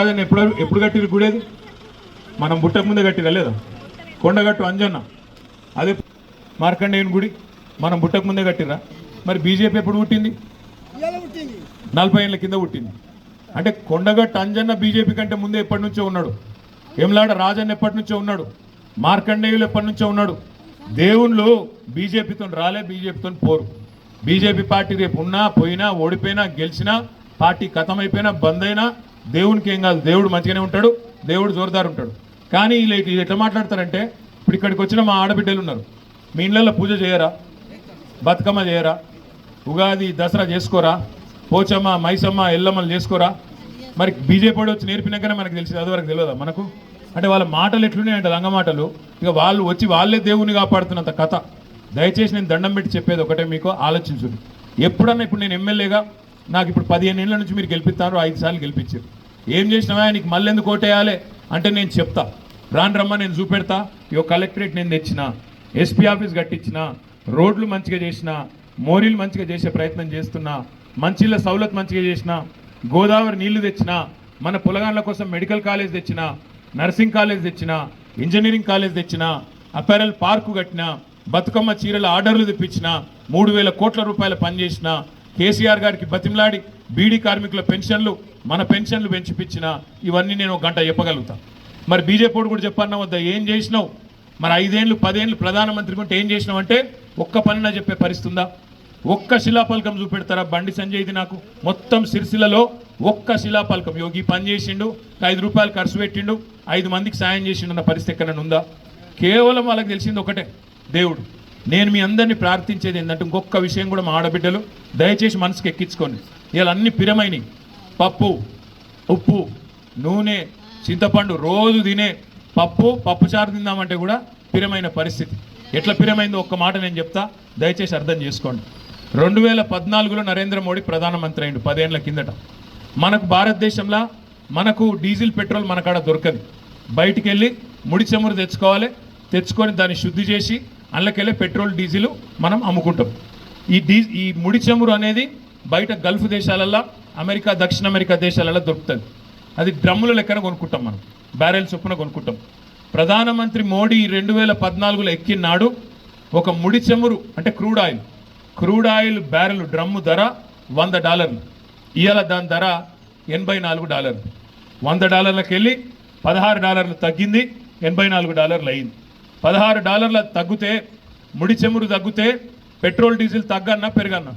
కాదని ఎప్పుడు ఎప్పుడు కట్టిరు గుడేది? మనం బుట్టకు ముందే కట్టిరా లేదా? కొండగట్టు అంజన్న. అదే మార్కండేయుని గుడి. మనం బుట్టకు ముందే కట్టిరా మరి బీజేపీ ఎప్పుడు పుట్టింది? నలభై ఏళ్ళ కింద పుట్టింది. అంటే కొండగట్టు అంజన్న బీజేపీ కంటే ముందే ఎప్పటి నుంచో ఉన్నాడు. ఎమ్లాడ రాజన్న ఎప్పటి నుంచో ఉన్నాడు. మార్కండేయులు ఎప్పటి నుంచో ఉన్నాడు. దేవుళ్ళు బీజేపీతో రాలే బీజేపీతో పోరు. బీజేపీ పార్టీ రేపు ఉన్నా పోయినా ఓడిపోయినా గెలిచినా పార్టీ అయిపోయినా బంద్ అయినా దేవునికి ఏం కాదు దేవుడు మంచిగానే ఉంటాడు దేవుడు జోరుదారు ఉంటాడు. కానీ వీళ్ళు ఇది ఎట్లా మాట్లాడతారంటే ఇప్పుడు ఇక్కడికి వచ్చిన మా ఆడబిడ్డలు ఉన్నారు. మీ ఇళ్ళల్లో పూజ చేయరా? బతుకమ్మ చేయరా? ఉగాది దసరా చేసుకోరా? పోచమ్మ మైసమ్మ ఎల్లమ్మలు చేసుకోరా? మరి బీజేపీ వచ్చి నేర్పినాకనే మనకు తెలిసింది అదివరకు తెలియదా మనకు? అంటే వాళ్ళ మాటలు ఎట్లున్నాయంటే లంగమాటలు ఇక వాళ్ళు వచ్చి వాళ్ళే దేవుని కాపాడుతున్నంత కథ. దయచేసి నేను దండం పెట్టి చెప్పేది ఒకటే మీకు ఆలోచించుడు. ఎప్పుడన్నా ఇప్పుడు నేను ఎమ్మెల్యేగా నాకు ఇప్పుడు పదిహేను ఏళ్ళ నుంచి మీరు గెలిపిస్తారు ఐదు సార్లు గెలిపించారు. ఏం చేసినావా? నీకు మళ్ళీ ఎందుకు ఓటేయాలి? అంటే నేను చెప్తా. రాను రమ్మ నేను చూపెడతా. ఇక కలెక్టరేట్ నేను తెచ్చిన. ఎస్పీ ఆఫీస్ కట్టించిన. రోడ్లు మంచిగా చేసిన. మోరీలు మంచిగా చేసే ప్రయత్నం చేస్తున్నా. మంచిళ్ళ సౌలత్ మంచిగా చేసిన. గోదావరి నీళ్ళు తెచ్చిన. మన పొలగాండ్ల కోసం మెడికల్ కాలేజ్ తెచ్చిన. నర్సింగ్ కాలేజ్ తెచ్చిన. ఇంజనీరింగ్ కాలేజ్ తెచ్చిన. అపారల్ పార్కు కట్టిన. బతుకమ్మ చీరల ఆర్డర్లు తెప్పించిన. మూడు వేల కోట్ల రూపాయల పనిచేసిన కేసీఆర్ గారికి బతిమలాడి బీడీ కార్మికుల పెన్షన్లు మన పెన్షన్లు పెంచిపించిన ఇవన్నీ నేను ఒక గంట చెప్పగలుగుతా. మరి బీజేపీ కూడా చెప్పన్నా వద్ద? ఏం చేసినావు? మరి ఐదేళ్ళు పదేళ్ళు ప్రధానమంత్రి కొంటే ఏం చేసినావు అంటే ఒక్క పనినా చెప్పే పరిస్థితి ఉందా ఒక్క శిలాపలకం చూపెడతారా బండి సంజయ్ది నాకు? మొత్తం సిరిసిల్లలో ఒక్క శిలాపలకం యోగి పని చేసిండు ఐదు రూపాయలు ఖర్చు పెట్టిండు ఐదు మందికి సాయం చేసిండు అన్న పరిస్థితి ఎక్కడైనా ఉందా? కేవలం వాళ్ళకి తెలిసింది ఒకటే దేవుడు నేను మీ అందరినీ ప్రార్థించేది ఏంటంటే ఇంకొక విషయం కూడా మా ఆడబిడ్డలు దయచేసి మనసుకి ఎక్కించుకోండి. ఇలా అన్ని పిరమైనవి పప్పు ఉప్పు నూనె చింతపండు రోజు తినే పప్పు పప్పుచారు తిందామంటే కూడా పిరమైన పరిస్థితి. ఎట్లా పిరమైందో ఒక్క మాట నేను చెప్తా. దయచేసి అర్థం చేసుకోండి. రెండు వేల పద్నాలుగులో నరేంద్ర మోడీ ప్రధానమంత్రి అయిండు పదేళ్ళ కిందట. మనకు భారతదేశంలో మనకు డీజిల్ పెట్రోల్ మన కాడ దొరకదు. బయటికి వెళ్ళి ముడి చమురు తెచ్చుకోవాలి. తెచ్చుకొని దాన్ని శుద్ధి చేసి అందులోకెళ్ళి పెట్రోల్ డీజిల్ మనం అమ్ముకుంటాం. ఈ డీ ఈ ముడి చమురు అనేది బయట గల్ఫ్ దేశాలల్లో అమెరికా దక్షిణ అమెరికా దేశాలలో దొరుకుతుంది. అది డ్రమ్ముల లెక్కన కొనుక్కుంటాం మనం. బ్యారెల్ చొప్పున కొనుక్కుంటాం. ప్రధానమంత్రి మోడీ రెండు వేల పద్నాలుగులో ఎక్కినాడు ఒక ముడి చమురు అంటే crude oil. Crude oil barrel drum ధర వంద డాలర్లు. ఇవాళ దాని ధర ఎనభై నాలుగు డాలర్లు. వంద డాలర్లకు వెళ్ళి పదహారు డాలర్లు తగ్గింది ఎనభై నాలుగు డాలర్లు అయింది. పదహారు డాలర్ల తగ్గితే ముడి చమురు తగ్గితే పెట్రోల్ డీజిల్ తగ్గన్నా పెరగన్నా.